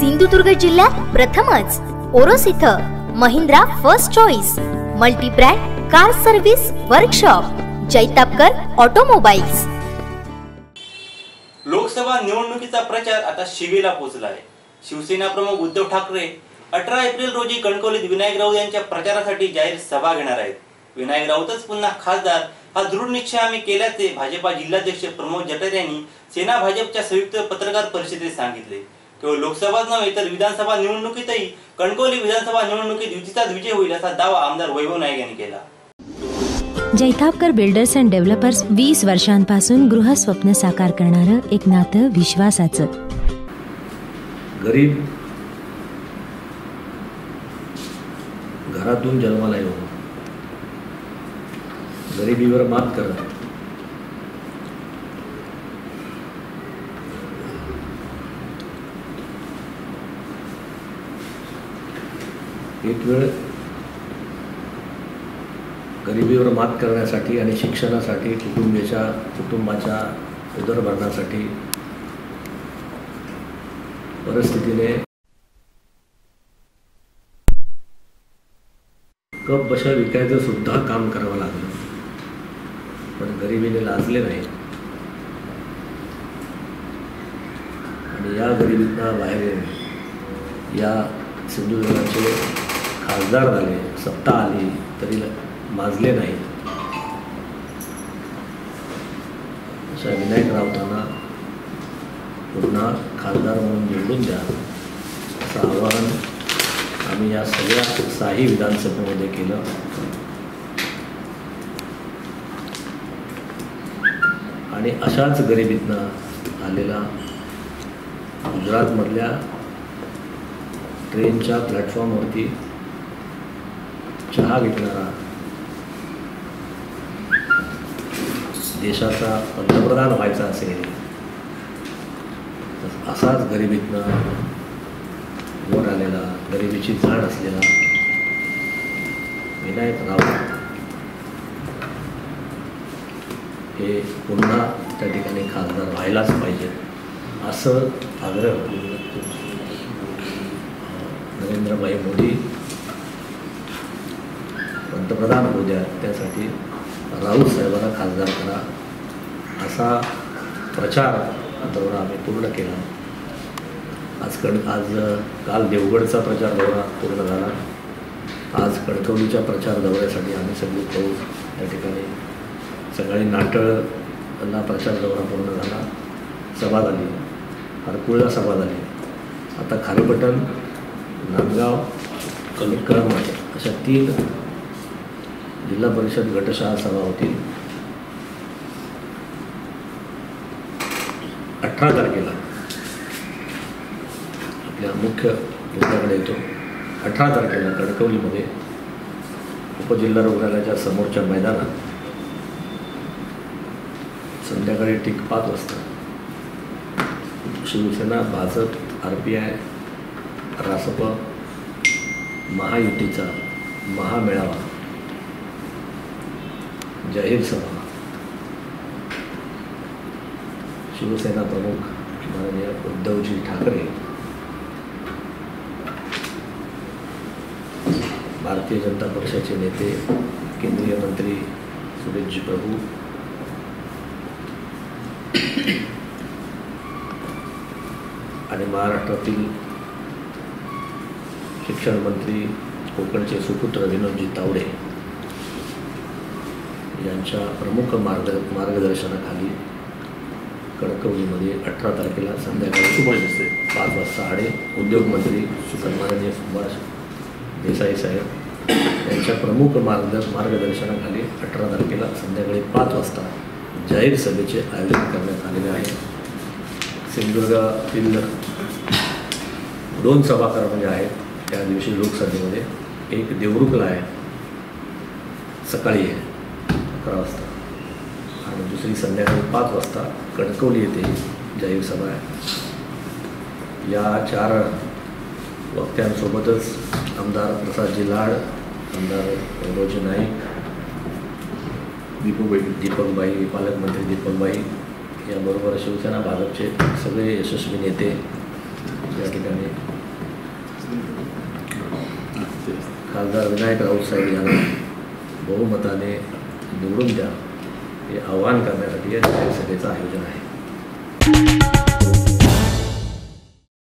सिंधुदुर्ग जिल्ह्यात प्रथमच. ओरोस इथं Mahindra first choice multibrand car service workshop Jaitapkar automobiles. Lok Sabha निवडणुकीचा प्रचार आता शिवेला पोहोचला आहे शिवसेना प्रमुख उद्धव ठाकरे अठरा एप्रिल रोजी कणकवलीत विनायक राऊत यांच्या प्रचारासाठी जाहीर सभा घेणार आहेत. विनायक राऊतच पुन्हा खासदार हा दृढ निश्चय आम्ही केल्याचे भाजपा जिल्हाध्यक्ष प्रमोद जठार यांनी सेना भाजपच्या संयुक्त पत्रकार परिषदेत सांगितले. केवळ लोकसभाच नव्हे तर विधानसभा निवडणुकीतही कणकवली विधानसभा निवडणुकीत युतीचाच विजय होईल असा दावा आमदार वैभव नाईक यांनी केला. जैतापकर बिल्डर्स अँड डेव्हलपर्स वीस वर्षांपासून गृहस्वप्न साकार करणारं एक नातं विश्वासाचं. गरीब घरातून जन्माला येऊन गरिबीवर मात करत एक वेळ गरिबीवर मात करण्यासाठी आणि शिक्षणासाठी कुटुंबाच्या कुटुंबाच्या उदरभरणासाठी परिस्थितीने कप बशा विकायचं सुद्धा काम करावं लागलं. पण गरिबीने लाजले नाही. आणि या गरिबीतना बाहेर या सिंधुदुर्गाचे खासदार झाले सत्ता आली तरी माजले नाही. अशा विनायक राऊतांना पुन्हा खासदार म्हणून निवडून द्या असं आवाहन आम्ही या सगळ्या साही विधानसभेमध्ये केलं. आणि अशाच गरिबीतनं आलेला गुजरातमधल्या ट्रेनच्या प्लॅटफॉर्मवरती चहा विकणारा देशाचा पंतप्रधान व्हायचा असेल तर असाच गरिबीतनं वर आलेला गरिबीची जाण असलेला विनायक राव हे पुन्हा त्या ठिकाणी खासदार व्हायलाच पाहिजे असं आग्रह नरेंद्रभाई मोदी पंतप्रधान होऊ द्या त्यासाठी राऊत साहेबांना खासदार करा. असा प्रचार दौरा आम्ही पूर्ण केला. आज कण आज काल देवगडचा प्रचार दौरा पूर्ण झाला. आज कणकवलीच्या प्रचार दौऱ्यासाठी आम्ही सगळी पाहू त्या ठिकाणी सकाळी नाटळला प्रचार दौरा पूर्ण झाला. सभा झाली. हरकुळला सभा झाली. आता खारेपटण नांदगाव कळमवाडी अशा तीन जिल्हा परिषद गटशाळा सभा होतील. अठरा तारखेला आपल्या मुख्य मुद्द्याकडे येतो. अठरा तारखेला कणकवलीमध्ये उपजिल्हा रुग्णालयाच्या समोरच्या मैदानात संध्याकाळी ठीक पाच वाजता Shiv Sena Bhajap R P I Rasap महायुतीचा महामेळावा जाहीर सभा शिवसेना प्रमुख माननीय उद्धवजी ठाकरे भारतीय जनता पक्षाचे नेते केंद्रीय मंत्री सुरेशजी प्रभू आणि महाराष्ट्रातील शिक्षण मंत्री कोकणचे सुपुत्र विनोदजी तावडे यांच्या प्रमुख मार्ग मार्गदर्शनाखाली कणकवलीमध्ये अठरा तारखेला संध्याकाळी सुभाष दिसते पाच वाजता आडे उद्योगमंत्री सन्माननीय सुभाष देसाई साहेब यांच्या प्रमुख मार्गदर्श मार्गदर्शनाखाली अठरा तारखेला संध्याकाळी पाच वाजता जाहीर सभेचे आयोजन करण्यात आलेले आहे. सिंधुदुर्गातील दोन सभाकार म्हणजे आहेत त्या दिवशी लोकसभेमध्ये एक देवरुखला आहे. सकाळी आहे. अकरा वाजता. आणि दुसरी संध्याकाळी पाच वाजता कणकवली येथे जाहीर सभा आहे. या चार वक्त्यांसोबतच आमदार प्रसादजी लाड आमदार रोजी नाईक दीपकबाई. दीपकबाई पालकमंत्री दीपकबाई याबरोबर शिवसेना भाजपचे सगळे यशस्वी नेते या ठिकाणी. खासदार विनायक राऊत साहेब यांना बहुमताने निवडून द्या. हे आवाहन करण्यासाठी या सभेचं आयोजन आहे.